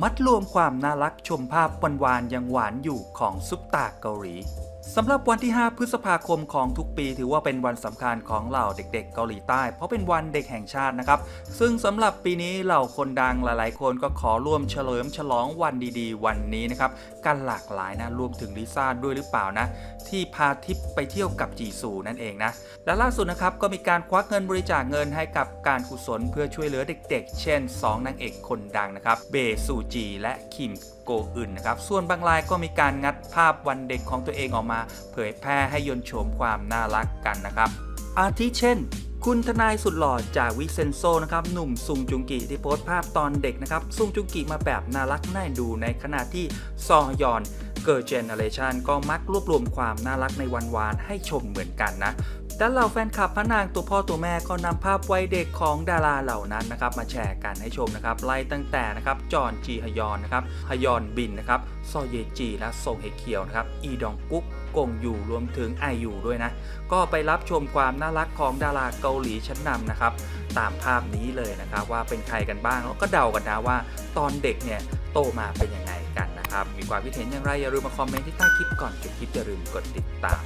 มัดรวมความน่ารักชมภาพหวานๆยังหวานอยู่ของซุปตาเกาหลี สำหรับวันที่ 5 พฤษภาคมของทุกปี ถือว่าเป็นวันสำคัญของเหล่าเด็กๆ เกาหลีใต้ เพราะเป็นวันเด็กแห่งชาตินะครับ ซึ่งสำหรับปีนี้เหล่าคนดังหลายๆ คนก็ขอร่วมเฉลิมฉลองวันดีๆ วันนี้นะครับ กันหลากหลายนะ รวมถึงลิซ่าด้วยหรือเปล่านะ ที่พาทิปไปเที่ยวกับจีซูนั่นเองนะ และล่าสุดนะครับก็มีการควักเงินบริจาคเงินให้กับการกุศลเพื่อช่วยเหลือเด็ก ๆ เช่น 2นางเอกคนดังนะครับ เบซูจี และคิมโกอึนนะครับ ส่วนบางรายก็มีการงัดภาพวันเด็กของตัวเองออกมาเผยแพร่ให้ยนโฉมความน่ารักกันนะครับ อาทิเช่น คุณทนายสุดหล่อจากวิเซนโซนะครับหนุ่มซุงจุงกิที่โพสต์ภาพตอนเด็กนะครับซุงจุงกิมาแบบน่ารักน่าดูในขณะที่ซอยอนเกิร์เจเนเรชันก็มักรวบรวมความน่ารักในวันวานให้ชมเหมือนกันนะ ด้านเหล่าแฟนคลับพระนางตัวพ่อตัวแม่ก็นำภาพวัยเด็กของดาราเหล่านั้นนะครับมาแชร์กันให้ชมนะครับไล่ตั้งแต่นะครับจอห์นจีฮยอนนะครับฮยอนบินนะครับซอเยจีและซงเฮเคียวนะครับอีดองกุ๊กกงยูรวมถึงไอยูด้วยนะ ก็ไปรับชมความน่ารักของดาราเกาหลีชั้นนำนะครับ ตามภาพนี้เลยนะครับว่าเป็นใครกันบ้างแล้วก็เดากันนะว่า ตอนเด็กเนี่ยโตมาเป็นยังไงกันนะครับ มีความคิดเห็นอย่างไรอย่าลืมมาคอมเมนต์ที่ใต้คลิปก่อนจบคลิปอย่าลืมกดติดตาม